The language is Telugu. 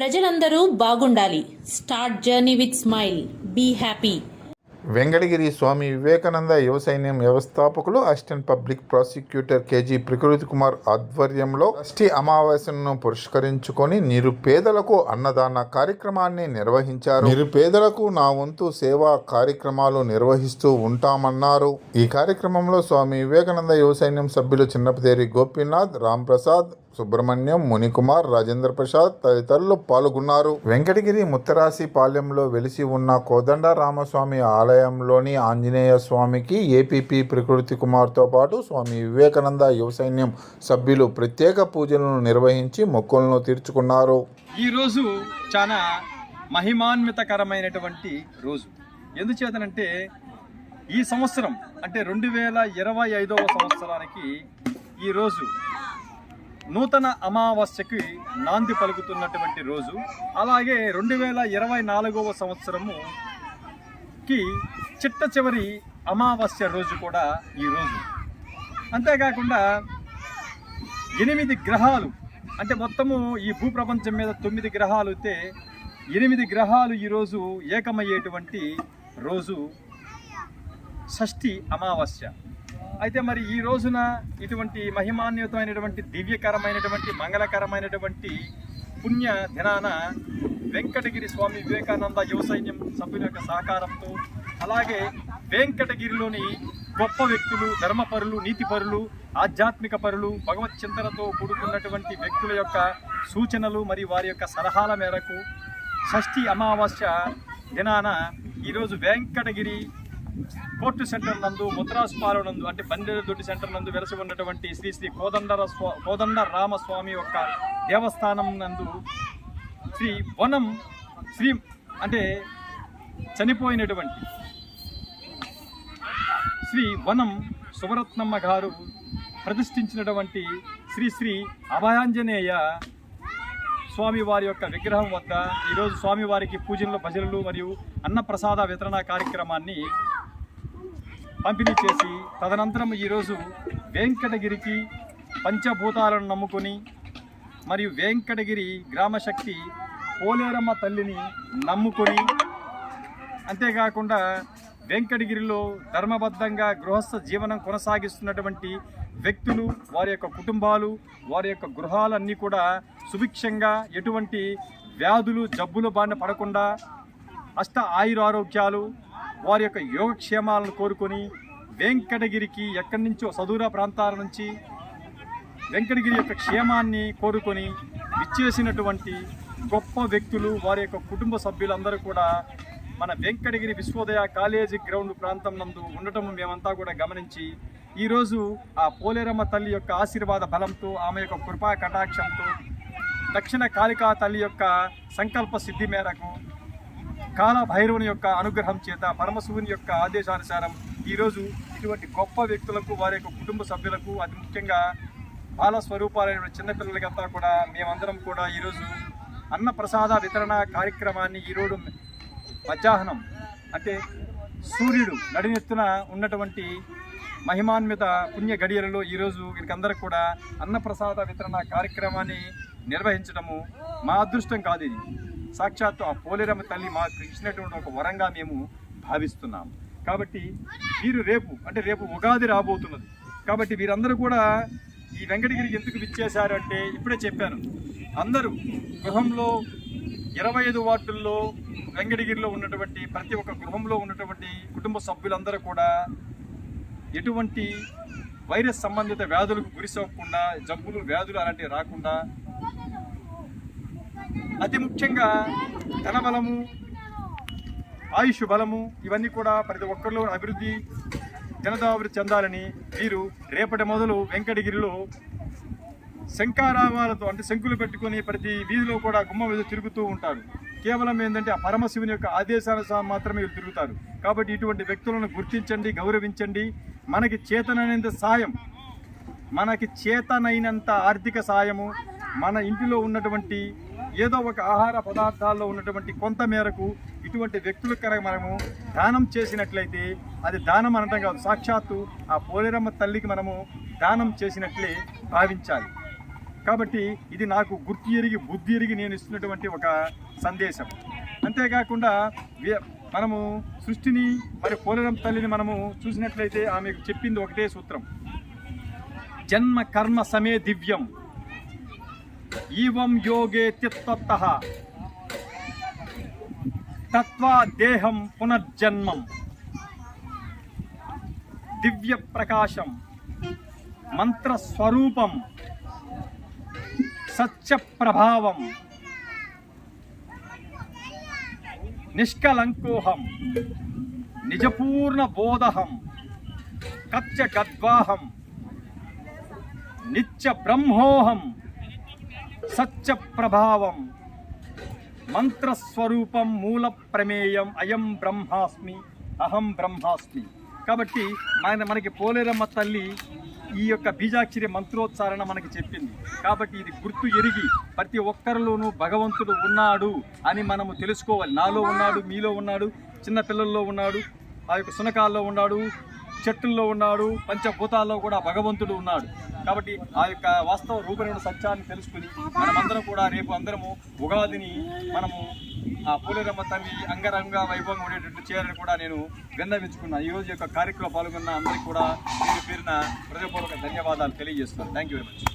ప్రజలందరూ బాగుండాలి. Start journey with smile be happy Venkatagiri Swami Vivekananda యువ సైన్యం వ్యవస్థాపకులు అసిస్టెంట్ పబ్లిక్ ప్రాసిక్యూటర్ కేజీ ప్రకృతి కుమార్ ఆధ్వర్యంలో షష్ఠి అమావాస్యను పురస్కరించుకొని నిరుపేదలకు అన్నదాన కార్యక్రమాన్ని నిర్వహించారు. నిరుపేదలకు నా వంతు సేవా కార్యక్రమాలు నిర్వహిస్తూ ఉంటామన్నారు. ఈ కార్యక్రమంలో స్వామి వివేకానంద యువ సైన్యం సభ్యులు చిన్నపదేరి గోపీనాథ్ రామ్ ప్రసాద్ సుబ్రహ్మణ్యం మునికుమార్ రాజేంద్ర ప్రసాద్ తదితరులు పాల్గొన్నారు. వెంకటగిరి ముత్తరాసి పాలెంలో వెలిసి ఉన్న కోదండ రామస్వామి ఆలయంలోని ఆంజనేయ స్వామికి ఏపీపీ ప్రకృతి కుమార్తో పాటు స్వామి వివేకానంద యువ సైన్యం సభ్యులు ప్రత్యేక పూజలను నిర్వహించి మొక్కులను తీర్చుకున్నారు. ఈరోజు చాలా మహిమాన్వితకరమైనటువంటి రోజు. ఎందుచేతనంటే ఈ సంవత్సరం అంటే రెండు వేల ఇరవై ఐదవ సంవత్సరానికి ఈరోజు నూతన అమావాస్యకి నాంది పలుకుతున్నటువంటి రోజు. అలాగే రెండు వేల ఇరవై నాలుగవ సంవత్సరముకి చిట్ట చివరి అమావాస్య రోజు కూడా ఈ రోజు. అంతేకాకుండా ఎనిమిది గ్రహాలు అంటే మొత్తము ఈ భూప్రపంచం మీద తొమ్మిది గ్రహాలు అయితే ఎనిమిది గ్రహాలు ఈరోజు ఏకమయ్యేటువంటి రోజు షష్ఠి అమావాస్య. అయితే మరి ఈ రోజున ఇటువంటి మహిమాన్వితమైనటువంటి దివ్యకరమైనటువంటి మంగళకరమైనటువంటి పుణ్య దినాన వెంకటగిరి స్వామి వివేకానంద యువ సైన్యం సభ్యుల యొక్క సహకారంతో అలాగే వెంకటగిరిలోని గొప్ప వ్యక్తులు ధర్మపరులు నీతిపరులు ఆధ్యాత్మిక పరులు భగవత్ చింతనతో కూడుకున్నటువంటి వ్యక్తుల యొక్క సూచనలు మరియు వారి యొక్క సలహాల మేరకు షష్ఠి అమావాస్య దినాన ఈరోజు వెంకటగిరి కోర్టు సెంటర్ నందు ముద్రాస్పాల నందు అంటే బండెరదొడ్డి సెంటర్ నందు వెలసి ఉన్నటువంటి శ్రీ శ్రీ కోదండర స్వా కోదండ రామస్వామి యొక్క దేవస్థానం నందు శ్రీ వనం శ్రీ అంటే చనిపోయినటువంటి శ్రీ వనం సువరత్నమ్మ గారు ప్రతిష్ఠించినటువంటి శ్రీ శ్రీ అభయాంజనేయ స్వామి వారి యొక్క విగ్రహం వద్ద ఈరోజు స్వామివారికి పూజలు భజనలు మరియు అన్నప్రసాద వితరణ కార్యక్రమాన్ని పంపిణీ చేసి తదనంతరం ఈరోజు వెంకటగిరికి పంచభూతాలను నమ్ముకొని మరియు వెంకటగిరి గ్రామశక్తి పోలేరమ్మ తల్లిని నమ్ముకొని అంతేకాకుండా వెంకటగిరిలో ధర్మబద్ధంగా గృహస్థ జీవనం కొనసాగిస్తున్నటువంటి వ్యక్తులు వారి యొక్క కుటుంబాలు వారి యొక్క గృహాలన్నీ కూడా సుభిక్షంగా ఎటువంటి వ్యాధులు జబ్బులు బారిన పడకుండా అష్ట ఆయురారోగ్యాలు వారి యొక్క యోగక్షేమాలను కోరుకొని వెంకటగిరికి ఎక్కడి నుంచో సదూర ప్రాంతాల నుంచి వెంకటగిరి యొక్క క్షేమాన్ని కోరుకొని విచ్చేసినటువంటి గొప్ప వ్యక్తులు వారి యొక్క కుటుంబ సభ్యులందరూ కూడా మన వెంకటగిరి విశ్వోదయ కాలేజీ గ్రౌండ్ ప్రాంతం నందు ఉండటం మేమంతా కూడా గమనించి ఈరోజు ఆ పోలేరమ్మ తల్లి యొక్క ఆశీర్వాద బలంతో ఆమె యొక్క కృపా కటాక్షంతో దక్షిణ కాళికా తల్లి యొక్క సంకల్ప సిద్ధి మేరకు కాల భైరవుని యొక్క అనుగ్రహం చేత పరమశివుని యొక్క ఆదేశానుసారం ఈరోజు ఇటువంటి గొప్ప వ్యక్తులకు వారి యొక్క కుటుంబ సభ్యులకు అతి ముఖ్యంగా బాల స్వరూపాలైన చిన్నపిల్లలకంతా కూడా మేమందరం కూడా ఈరోజు అన్న ప్రసాద వితరణ కార్యక్రమాన్ని ఈరోజు మధ్యాహ్నం అంటే సూర్యుడు నడినెత్తున ఉన్నటువంటి మహిమాన్విత పుణ్య గడియలలో ఈరోజు వీరికందరూ కూడా అన్నప్రసాద వితరణ కార్యక్రమాన్ని నిర్వహించడము మా అదృష్టం కాదు ఇది. సాక్షాత్తు ఆ పోలేరమ్మ తల్లి మాకు ఇచ్చినటువంటి ఒక వరంగా మేము భావిస్తున్నాము కాబట్టి వీరు రేపు అంటే రేపు ఉగాది రాబోతున్నది. కాబట్టి వీరందరూ కూడా ఈ వెంకటగిరికి ఎందుకు విచ్చేశారంటే ఇప్పుడే చెప్పాను. అందరూ గృహంలో ఇరవై ఐదు వార్డుల్లో వెంకటగిరిలో ఉన్నటువంటి ప్రతి ఒక్క గృహంలో ఉన్నటువంటి కుటుంబ సభ్యులందరూ కూడా ఎటువంటి వైరస్ సంబంధిత వ్యాధులకు గురి జబ్బులు వ్యాధులు అలాంటివి రాకుండా అతి ముఖ్యంగా ధనబలము ఆయుష్ బలము ఇవన్నీ కూడా ప్రతి ఒక్కరిలో అభివృద్ధి జనతాభివృద్ధి చెందాలని వీరు రేపటి మొదలు వెంకటగిరిలో శంకారావాలతో అంటే శంకులు పెట్టుకొని ప్రతి వీధిలో కూడా గుమ్మ మీద తిరుగుతూ ఉంటారు. కేవలం ఏంటంటే ఆ పరమశివుని యొక్క ఆదేశానుసారం మాత్రమే వీళ్ళు తిరుగుతారు. కాబట్టి ఇటువంటి వ్యక్తులను గుర్తించండి గౌరవించండి. మనకి చేతనైనంత సాయం మనకి చేతనైనంత ఆర్థిక సాయము మన ఇంటిలో ఉన్నటువంటి ఏదో ఒక ఆహార పదార్థాల్లో ఉన్నటువంటి కొంత మేరకు ఇటువంటి వ్యక్తులకు కనుక మనము దానం చేసినట్లయితే అది దానం అనటం కాదు సాక్షాత్తు ఆ పోలేరమ్మ తల్లికి మనము దానం చేసినట్లే భావించాలి. కాబట్టి ఇది నాకు గుర్తు ఎరిగి బుద్ధి ఎరిగి నేను ఇస్తున్నటువంటి ఒక సందేశం. అంతేకాకుండా మనము సృష్టిని మరి పోలేరమ్మ తల్లిని మనము చూసినట్లయితే ఆమెకు చెప్పింది ఒకటే సూత్రం. జన్మ కర్మ సమే దివ్యం. ఈవం యోగే తిత్వత్త తత్వా దేహం పునర్జన్మం. దివ్య ప్రకాశం. మంత్రస్వరూపం సత్య ప్రభావం. నిష్కలంకోహం. నిజపూర్ణ బోధహం కచ్చ గద్వాహం నిత్య బ్రహ్మోహం. సత్య ప్రభావం మంత్రస్వరూపం మూల ప్రమేయం అయం బ్రహ్మాస్మి అహం బ్రహ్మాస్మి. కాబట్టి మన మనకి పోలేరమ్మ తల్లి ఈ యొక్క బీజాక్షరి మంత్రోచ్చారణ మనకి చెప్పింది. కాబట్టి ఇది గుర్తు ఎరిగి ప్రతి ఒక్కరిలోనూ భగవంతుడు ఉన్నాడు అని మనము తెలుసుకోవాలి. నాలో ఉన్నాడు మీలో ఉన్నాడు చిన్న పిల్లల్లో ఉన్నాడు ఆ యొక్క సునకాల్లో ఉన్నాడు చెట్టుల్లో ఉన్నాడు పంచభూతాల్లో కూడా భగవంతుడు ఉన్నాడు. కాబట్టి ఆ యొక్క వాస్తవ రూపమైన సత్యాన్ని తెలుసుకుని మనమందరం కూడా రేపు అందరము ఉగాదిని మనము ఆ పూలేరమ్మ తల్లి అంగరంగ వైభవంగా ఉండేటట్టు చేయాలని కూడా నేను విన్నవించుకున్నాను ఈ రోజు యొక్క కార్యక్రమంలో పాల్గొన్న అందరికీ కూడా పేరు పేరిన హృదయపూర్వక ధన్యవాదాలు తెలియజేస్తున్నాను. Thank you very much